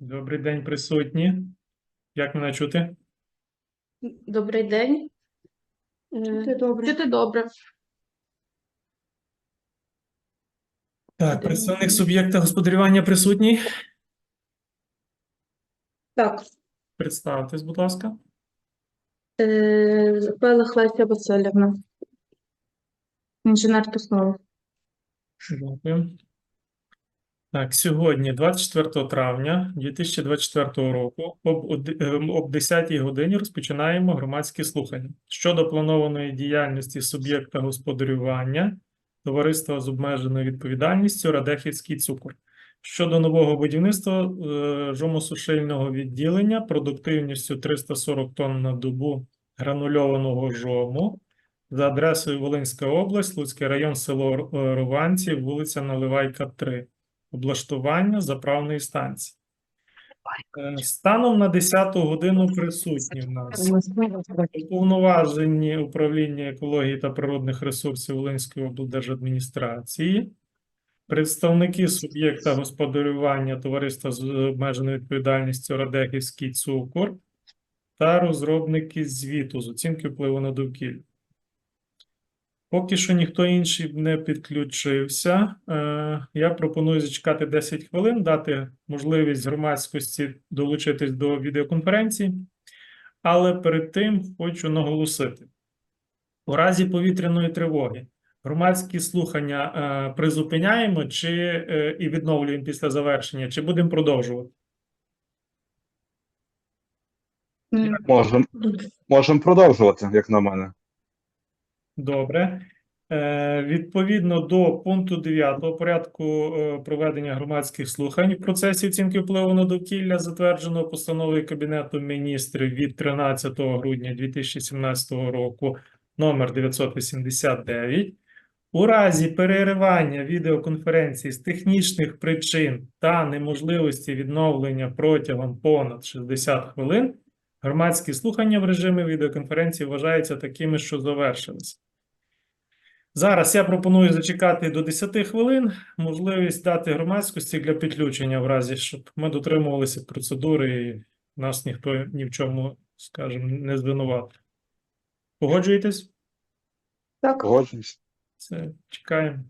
Добрий день, присутні. Як мене чути? Добрий день. Чути добре. Чути добре. Так, представник суб'єкта господарювання присутній. Так. Представтесь, будь ласка. Е, Пелих Леся Васильівна. Інженер технолог. Дякую. Так, сьогодні, 24 травня 2024 року, об, оди- ем, об 10 годині розпочинаємо громадські слухання. Щодо планованої діяльності суб'єкта господарювання товариства з обмеженою відповідальністю Радехівський цукор щодо нового будівництва е, жомосушильного відділення продуктивністю 340 тонн на добу гранульованого жому за адресою Волинська область, Луцький район, село е, вулиця Наливайка, 3. Облаштування заправної станції. Е, Станом на 10 годину присутні в нас уповноважені управління екології та природних ресурсів Волинської облдержадміністрації, представники суб'єкта господарювання товариства з обмеженою відповідальністю Радехівський цукор та розробники звіту з оцінки впливу на довкілля. Поки що ніхто інший не підключився. Е, Я пропоную зачекати 10 хвилин, дати можливість громадськості долучитись до відеоконференції. Але перед тим хочу наголосити: у разі повітряної тривоги громадські слухання е, призупиняємо чи е, і відновлюємо після завершення, чи будемо продовжувати? Можемо можем продовжувати, як на мене. Добре. Е, Відповідно до пункту 9 порядку е, проведення громадських слухань в процесі оцінки впливу на довкілля, затвердженого постановою Кабінету міністрів від 13 грудня 2017 року номер 989, у разі переривання відеоконференції з технічних причин та неможливості відновлення протягом понад 60 хвилин, громадські слухання в режимі відеоконференції вважаються такими, що завершилися. Зараз я пропоную зачекати до 10 хвилин, можливість дати громадськості для підключення в разі, щоб ми дотримувалися процедури і нас ніхто ні в чому, скажімо, не звинуватив. Погоджуєтесь? Так. Погоджуюсь. Це чекаємо.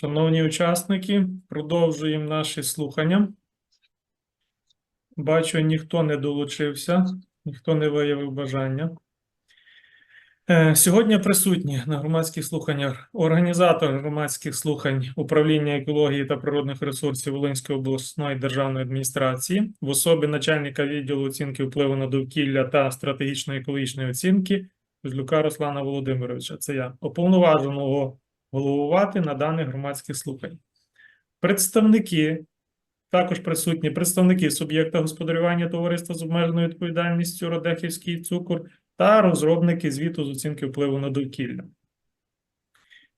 Шановні учасники, продовжуємо наші слухання. Бачу, ніхто не долучився, ніхто не виявив бажання. Е, Сьогодні присутні на громадських слуханнях організатор громадських слухань управління екології та природних ресурсів Волинської обласної державної адміністрації в особі начальника відділу оцінки впливу на довкілля та стратегічної екологічної оцінки Кузлюка Руслана Володимировича. Це я уповноваженого головувати на даних громадських слухань. Представники, також присутні представники суб'єкта господарювання товариства з обмеженою відповідальністю Родехівський цукор та розробники звіту з оцінки впливу на довкілля.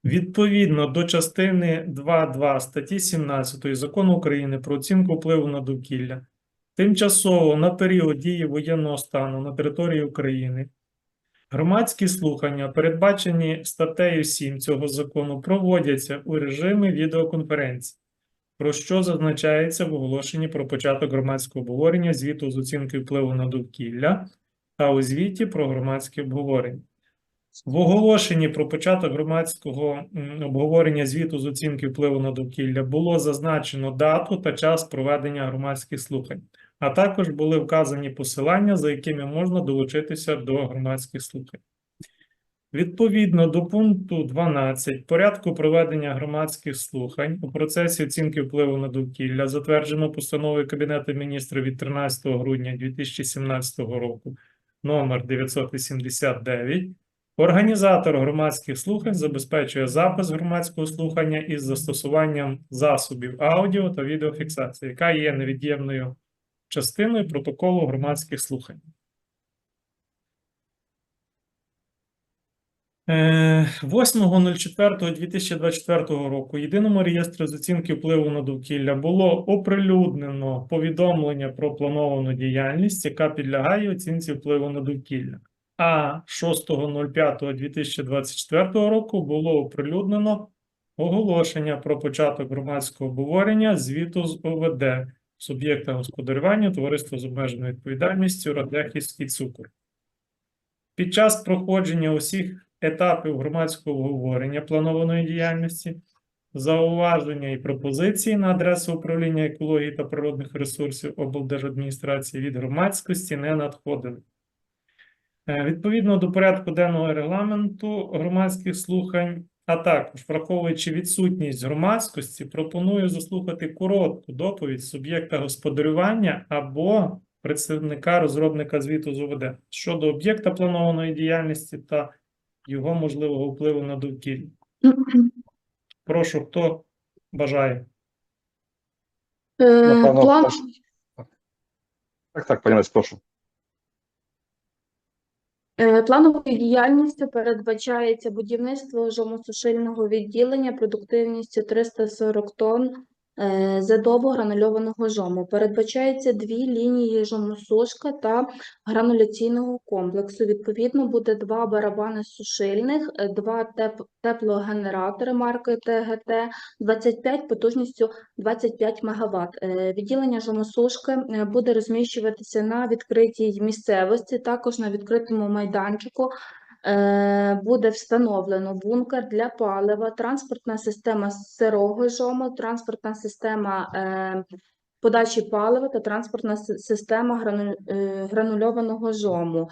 Відповідно до частини 2.2 статті 17 Закону України про оцінку впливу на довкілля, тимчасово на період дії воєнного стану на території України Громадські слухання, передбачені статтею 7 цього закону, проводяться у режимі відеоконференції, про що зазначається в оголошенні про початок громадського обговорення звіту з оцінки впливу на довкілля та у звіті про громадське обговорення. В оголошенні про початок громадського обговорення звіту з оцінки впливу на довкілля було зазначено дату та час проведення громадських слухань а також були вказані посилання, за якими можна долучитися до громадських слухань. Відповідно до пункту 12 порядку проведення громадських слухань у процесі оцінки впливу на довкілля, затверджено постановою Кабінету міністрів від 13 грудня 2017 року номер 989, організатор громадських слухань забезпечує запис громадського слухання із застосуванням засобів аудіо та відеофіксації, яка є невід'ємною частиною протоколу громадських слухань. Е, 8.04.2024 року єдиному реєстрі з оцінки впливу на довкілля було оприлюднено повідомлення про плановану діяльність, яка підлягає оцінці впливу на довкілля. А 6.05.2024 року було оприлюднено оголошення про початок громадського обговорення звіту з ОВД суб'єкта господарювання товариства з обмеженою відповідальністю Радехівський цукор. Під час проходження усіх етапів громадського обговорення планованої діяльності, зауваження і пропозиції на адресу управління екології та природних ресурсів облдержадміністрації від громадськості не надходили. Е, Відповідно до порядку денного регламенту громадських слухань, а також враховуючи відсутність громадськості, пропоную заслухати коротку доповідь суб'єкта господарювання або представника розробника звіту з ОВД щодо об'єкта планованої діяльності та його можливого впливу на довкілля. Прошу, хто бажає. Е, Напевно, План, прошу. Так, так, пані Лесь, прошу. Е, плановою діяльністю передбачається будівництво жомосушильного відділення продуктивністю 340 тонн е, гранульованого жому. Передбачається дві лінії жомосушка та грануляційного комплексу. Відповідно, буде два барабани сушильних, е, два теп- теплогенератори марки ТГТ, 25 потужністю 25 МВт. Е, Відділення жомосушки буде розміщуватися на відкритій місцевості, також на відкритому майданчику. Е, Буде встановлено бункер для палива, транспортна система сирого жому, транспортна система е, подачі палива та транспортна система е, гранульованого жому.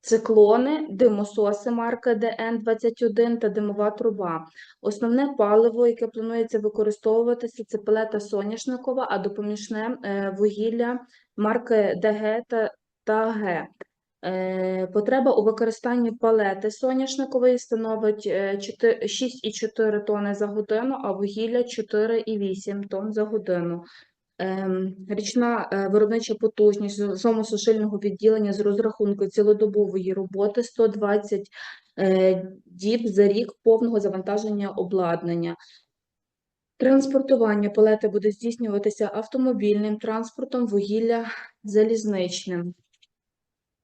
Циклони, димососи марки ДН-21 та димова труба. Основне паливо, яке планується використовуватися, це пелета соняшникова, а допоміжне вугілля марки ДГ та, та Г. Е, Потреба у використанні палети соняшникової становить е, 6,4 тонни за годину, а вугілля 4,8 тонн за годину. Ем, Річна е, виробнича потужність з- відділення з розрахунку цілодобової роботи 120 е, діб за рік повного завантаження обладнання. Транспортування палети буде здійснюватися автомобільним транспортом, вугілля залізничним.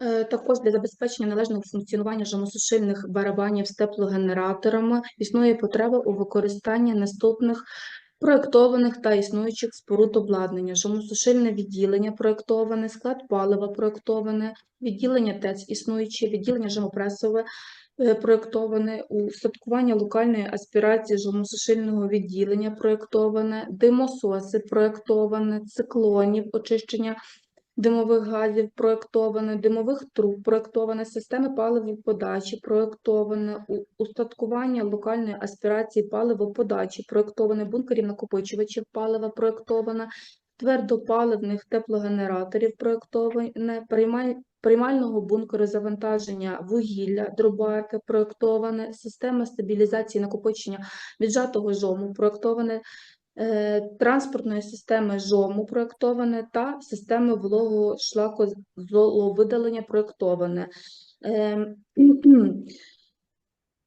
Е, Також для забезпечення належного функціонування жомосушильних барабанів з теплогенераторами існує потреба у використанні наступних проєктованих та існуючих споруд обладнання, жомосушильне відділення проєктоване, склад палива проєктоване, відділення ТЕЦ існуюче, відділення жомопресове, е, проєктоване, устаткування локальної аспірації жомосушильного відділення проєктоване, димососи проєктоване, циклонів, очищення димових газів проєктоване, димових труб проєктоване, системи паливоподачі проєктоване, устаткування локальної аспірації паливоподачі проєктоване, бункерів накопичувачів палива проєктоване, твердопаливних теплогенераторів проєктоване, приймаль- приймального бункеру завантаження вугілля, дробарки проєктоване, система стабілізації накопичення віджатого жому проєктоване, транспортної системи жому проєктоване та системи вологого шлакозоловидалення проєктоване.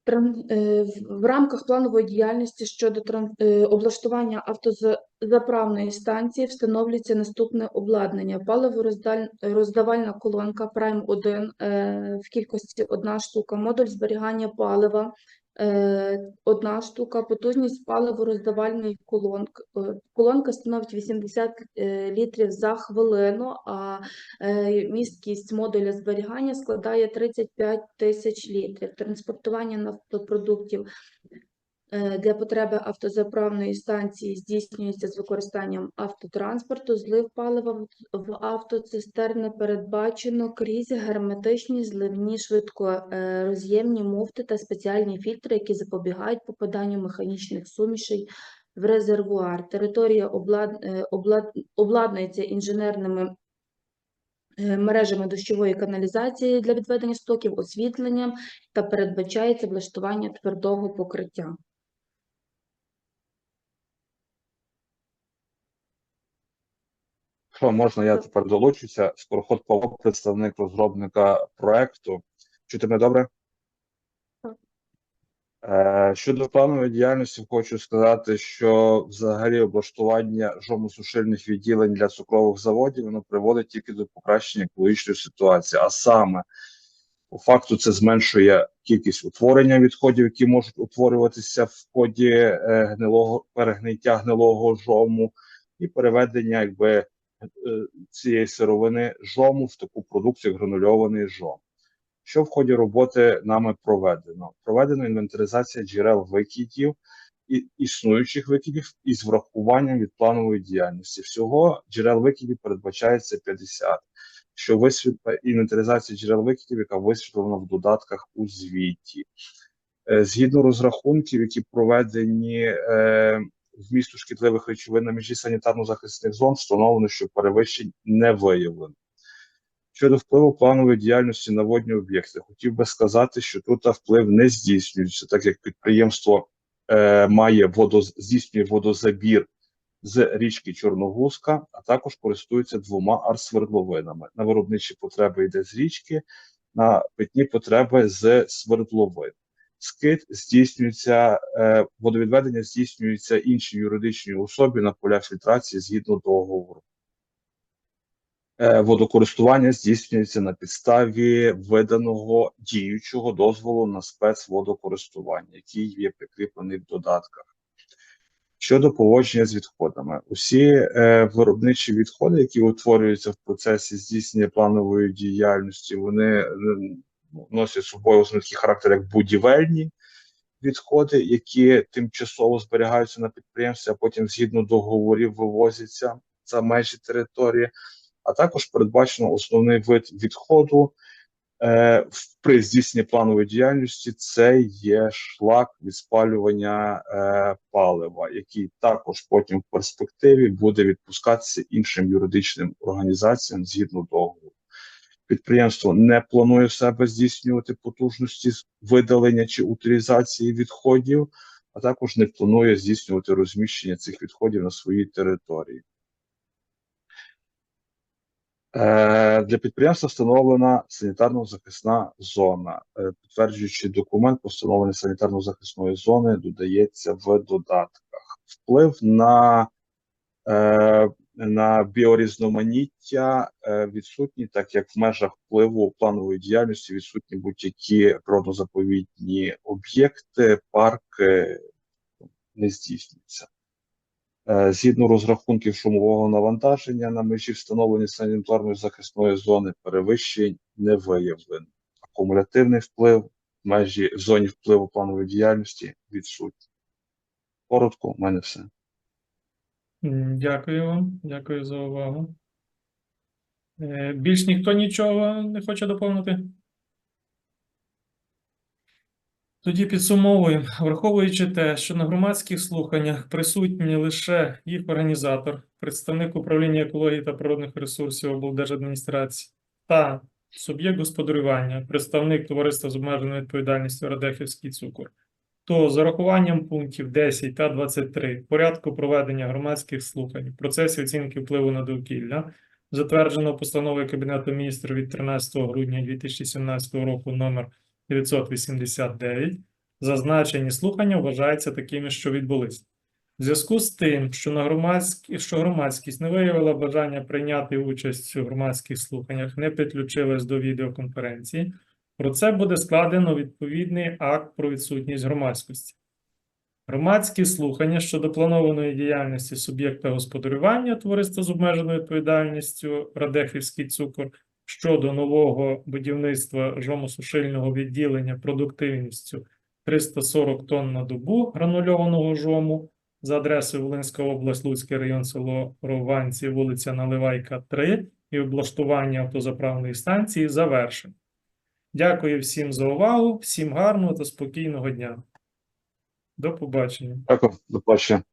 Тран- е, в- рамках планової діяльності щодо е, облаштування автозаправної станції встановлюється наступне обладнання. Паливороздавальна колонка Prime 1 е, в кількості одна штука, модуль зберігання палива е, одна штука, потужність паливороздавальної колонки. е, Колонка становить 80 е, літрів за хвилину, а е, місткість модуля зберігання складає 35 тисяч літрів. Транспортування нафтопродуктів е, для потреби автозаправної станції здійснюється з використанням автотранспорту. Злив палива в- автоцистерни передбачено крізь герметичні зливні швидкороз'ємні муфти та спеціальні фільтри, які запобігають попаданню механічних сумішей в резервуар. Територія облад... е, облад... обладнується інженерними е, мережами дощової каналізації для відведення стоків, освітленням та передбачається влаштування твердого покриття. Що можна, я тепер долучуся. Скороход Павло, представник розробника проекту. Чути мене добре? Е, Щодо планової діяльності, хочу сказати, що взагалі облаштування жомосушильних відділень для цукрових заводів воно приводить тільки до покращення екологічної ситуації, а саме по факту це зменшує кількість утворення відходів, які можуть утворюватися в ході е, гнилого перегниття гнилого жому, і переведення якби цієї сировини жому в таку продукцію гранульований жом. Що в ході роботи нами проведено? Проведено інвентаризація джерел викидів існуючих викидів із врахуванням від планової діяльності. Всього джерел викидів передбачається 50 що висвітла інвентаризація джерел викидів, яка висвітлена в додатках у звіті. Е, Згідно розрахунків, які проведені е, вмісту шкідливих речовин на межі санітарно-захисних зон, встановлено, що перевищень не виявлено. Щодо впливу планової діяльності на водні об'єкти, хотів би сказати, що тут вплив не здійснюється, так як підприємство е, має водоз... здійснює водозабір з річки Чорногузка, а також користується двома арсвердловинами. На виробничі потреби йде з річки, на питні потреби з свердловин. Скид здійснюється, е, водовідведення здійснюється іншій юридичній особі на поля фільтрації згідно договору. Е, Водокористування здійснюється на підставі виданого діючого дозволу на спецводокористування, який є прикріплений в додатках. Щодо поводження з відходами, усі е, виробничі відходи, які утворюються в процесі здійснення планової діяльності, вони е, носять собою основний такий характер як будівельні відходи, які тимчасово зберігаються на підприємстві, а потім згідно договорів вивозяться за межі території. А також передбачено основний вид відходу е, при здійсненні планової діяльності. Це є шлак від спалювання е, палива, який також потім в перспективі буде відпускатися іншим юридичним організаціям згідно договору. Підприємство не планує себе здійснювати потужності з видалення чи утилізації відходів, а також не планує здійснювати розміщення цих відходів на своїй території. Е, Для підприємства встановлена санітарно-захисна зона. Е, Підтверджуючи документ про встановлення санітарно-захисної зони, додається в додатках. Вплив на, е, на біорізноманіття е, відсутні, так як в межах впливу планової діяльності відсутні будь-які природозаповідні об'єкти, парки не здійснюються. Е, Згідно розрахунків шумового навантаження на межі встановлення санітарної захисної зони перевищень не виявлено. Акумулятивний вплив межі в зоні впливу планової діяльності відсутні. Коротко, у мене все. Дякую вам, дякую за увагу. Е, Більш ніхто нічого не хоче доповнити? Тоді підсумовуємо, враховуючи те, що на громадських слуханнях присутні лише їх організатор, представник управління екології та природних ресурсів облдержадміністрації та суб'єкт господарювання, представник товариства з обмеженою відповідальністю Радехівський цукор, то з урахуванням пунктів 10 та 23 порядку проведення громадських слухань в процесі оцінки впливу на довкілля, затверджено постановою Кабінету міністрів від 13 грудня 2017 року номер 989, зазначені слухання вважаються такими, що відбулись. В зв'язку з тим, що на громадські, що громадськість не виявила бажання прийняти участь у громадських слуханнях, не підключилась до відеоконференції, про це буде складено відповідний акт про відсутність громадськості. Громадські слухання щодо планованої діяльності суб'єкта господарювання товариства з обмеженою відповідальністю Радехівський цукор щодо нового будівництва жомосушильного відділення продуктивністю 340 тонн на добу гранульованого жому за адресою Волинська область, Луцький район, село Рованці, вулиця Наливайка, 3 і облаштування автозаправної станції завершено. Дякую всім за увагу, всім гарного та спокійного дня. До побачення. Дякую, до побачення.